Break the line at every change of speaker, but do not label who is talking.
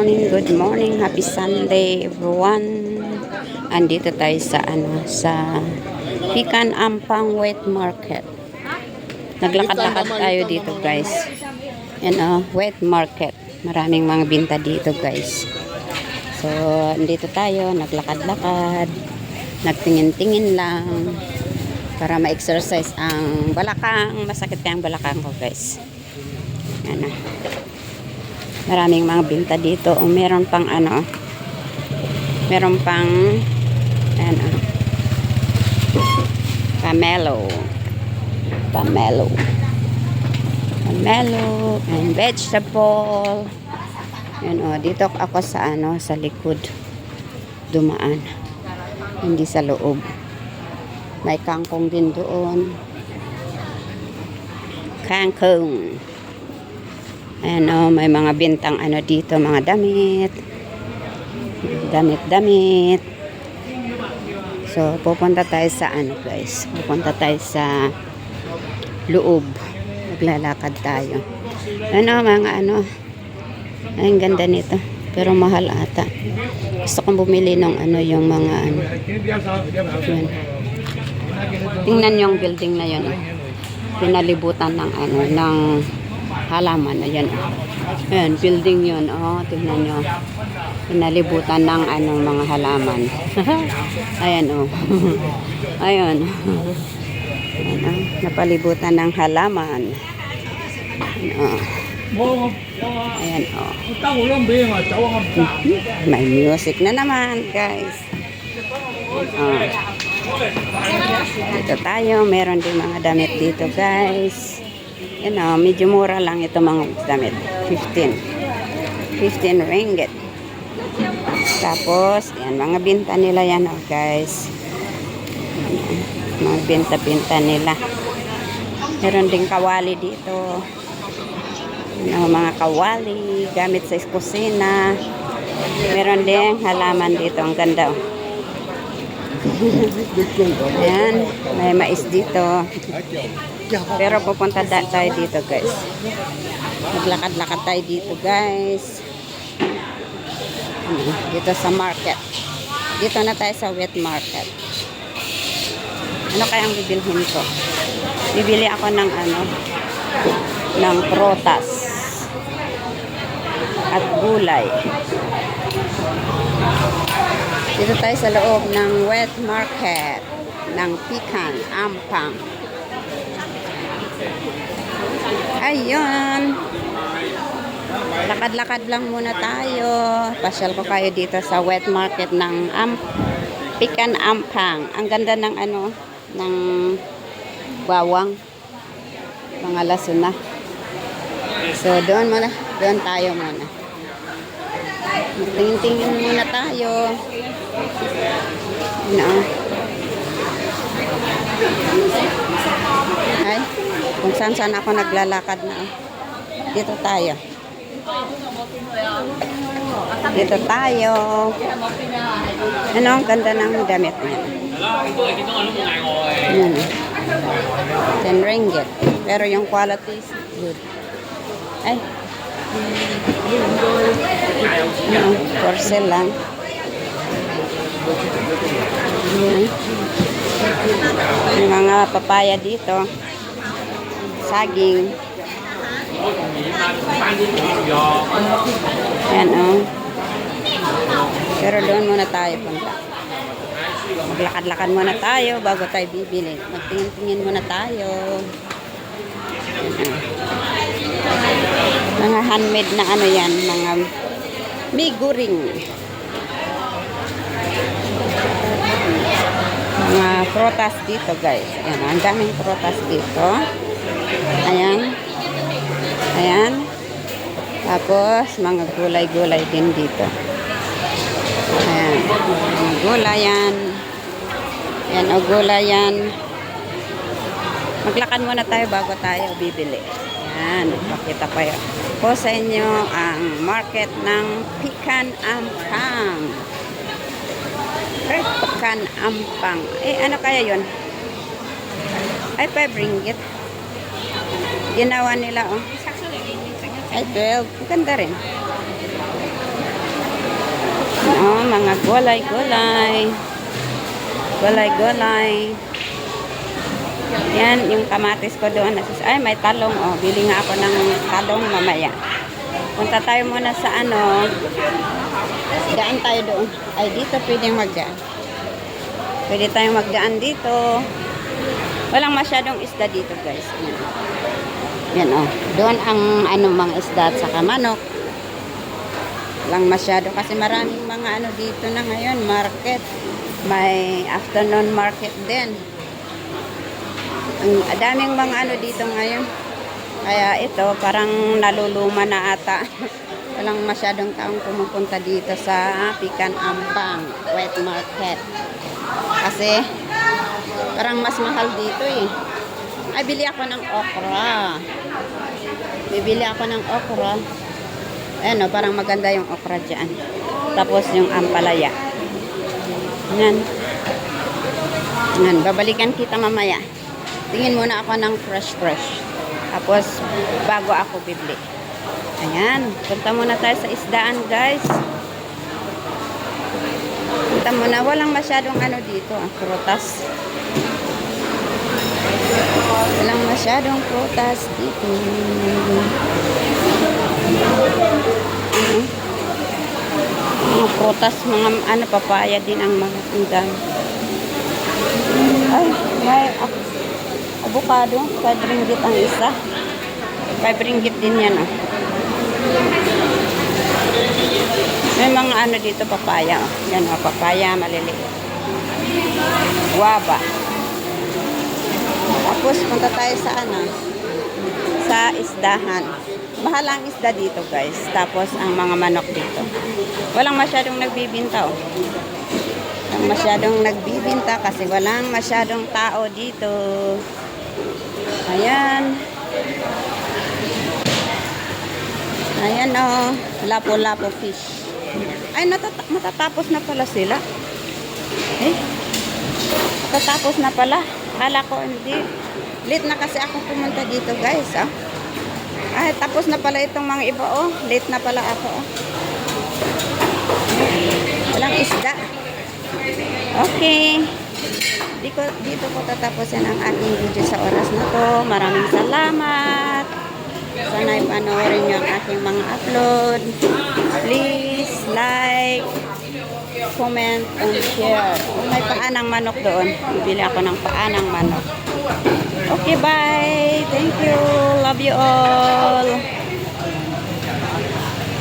morning, good morning. Happy Sunday everyone. Andito tayo sa ano sa Pican Ampang Wet Market. Naglakad-lakad tayo dito, guys. Yan oh, wet market. Maraming mga binta dito, guys. So, andito tayo, naglakad-lakad. Nagtingin-tingin lang para ma-exercise ang balakang. Masakit kaya ang balakang ko, guys. Ah. Maraming mga binta dito. O meron pang ano. Meron pang ano. Pamelo. Pamelo. Pamelo and vegetable. Yan o. Dito ako sa ano, sa likod. Dumaan. Hindi sa loob. May kangkong din doon. Kangkong. Ayan o, may mga bintang ano dito, mga damit. Damit-damit. So, pupunta tayo sa ano guys. Pupunta tayo sa loob. Maglalakad tayo. Ano, mga ano. Ang ganda nito. Pero mahal ata. Gusto kong bumili ng ano, yung mga ano. Yan. Tingnan yung building na yun. oh. Pinalibutan ng ano, ng halaman. Ayan. Ayan, building yun. Oh, tingnan nyo. Pinalibutan ng anong mga halaman. Ayan, oh. Ayan. Ayan, oh. Napalibutan ng halaman. Ayan, oh. Ayan, oh. May music na naman, guys. Oh. Dito tayo. Meron din mga damit dito, guys. Yan o, medyo mura lang ito mga damit. 15. 15 ringgit. Tapos, yan, mga binta nila yan o, guys. Mga binta-binta nila. Meron din kawali dito. Yan, o, mga kawali, gamit sa kusina. Meron din halaman dito. Ang ganda o. Ayan, may mais dito. Pero pupunta tayo dito, guys. Maglakad-lakad tayo dito, guys. Ano, Dito sa market. Dito na tayo sa wet market. Ano kayang bibilhin ko? Bibili ako ng ano, ng protas at gulay. Dito tayo sa loob ng wet market ng Pican, Ampang. Ayun. Lakad-lakad lang muna tayo. Pasyal ko kayo dito sa wet market ng Am Pican Ampang. Ang ganda ng ano, ng bawang. Mga laso na. So, doon muna. Doon tayo muna. Tingin-tingin muna tayo. Ano? Ay, kung saan saan ako naglalakad na. Dito tayo. Dito tayo. Ano, ang ganda ng damit niya. Yan. 10 ringgit. Pero yung quality is good. Ay. Ano, porcel lang. Yan. May mga papaya dito. Saging. Ayan, oh. Pero doon muna tayo punta. Maglakad-lakad muna tayo bago tayo bibili. Magtingin-tingin muna tayo. Oh. Mga handmade na ano yan, mga miguring. Mga protas dito guys. Ayan, ang daming protas dito. Ayan. Ayan. Tapos, mga gulay-gulay din dito. Ayan. Mga gulay yan. Ayan, o gulay yan. Maglakad muna tayo bago tayo bibili. Ayan. Pakita ko yun. Po sa inyo ang market ng Pican Ampang. Pekan Ampang. Eh, ano kaya yun? Ay, 5 ringgit. Ginawa nila, oh. Ay, 12. Ang Ganda rin. Oh, mga gulay-gulay. Gulay-gulay. Yan, yung kamatis ko doon. Ay, may talong. Oh, bili nga ako ng talong mamaya. Punta tayo muna sa ano. Daan tayo doon. Ay, dito pwedeng magdaan. Pwede tayong magdaan dito. Walang masyadong isda dito, guys. Yan. Yan, oh. Doon ang ano, mga isda at saka manok. Walang masyado kasi maraming mga ano dito na ngayon, market. May afternoon market din. Ang daming mga ano dito ngayon. Kaya ito, parang naluluma na ata. Walang masyadong taong pumupunta dito sa Pican Ampang Wet Market. Kasi parang mas mahal dito eh. Ay, bili ako ng okra. Bibili ako ng okra. Ayan o, parang maganda yung okra dyan. Tapos yung ampalaya. Yan. Yan, babalikan kita mamaya. Tingin muna ako ng fresh fresh. Tapos, bago ako bibili. Ayan, punta muna tayo sa isdaan guys. Punta muna, walang masyadong ano dito, ah, prutas. Walang masyadong prutas dito. Mga prutas, mga ano, papaya din ang tindahan. Ay, may avocado. 5 ringgit ang isa. 5 ringgit din yan, oh. May mga ano dito, papaya. Oh. Yan, oh, papaya, maliliit. Guava. Tapos, punta tayo sa ano, sa isdahan. Mahal ang isda dito, guys. Tapos, ang mga manok dito. Walang masyadong nagbibinta, oh. Walang masyadong nagbibinta kasi walang masyadong tao dito. Ayan. Ayan, oh. Lapo-lapo fish. Ay, natata- matatapos na pala sila. Eh, matatapos na pala. Kala ko hindi. Late na kasi ako pumunta dito, guys. Oh. Ay, tapos na pala itong mga iba, oh. Late na pala ako, oh. Walang isda. Okay. Dito, dito ko tatapusin ang aking video sa oras na to. Maraming salamat. Sana ipanoorin niyo ang aking mga upload. Please like, comment, and share. Kung may paanang manok doon, bibili ako ng paanang manok. Okay, bye. Thank you. Love you all.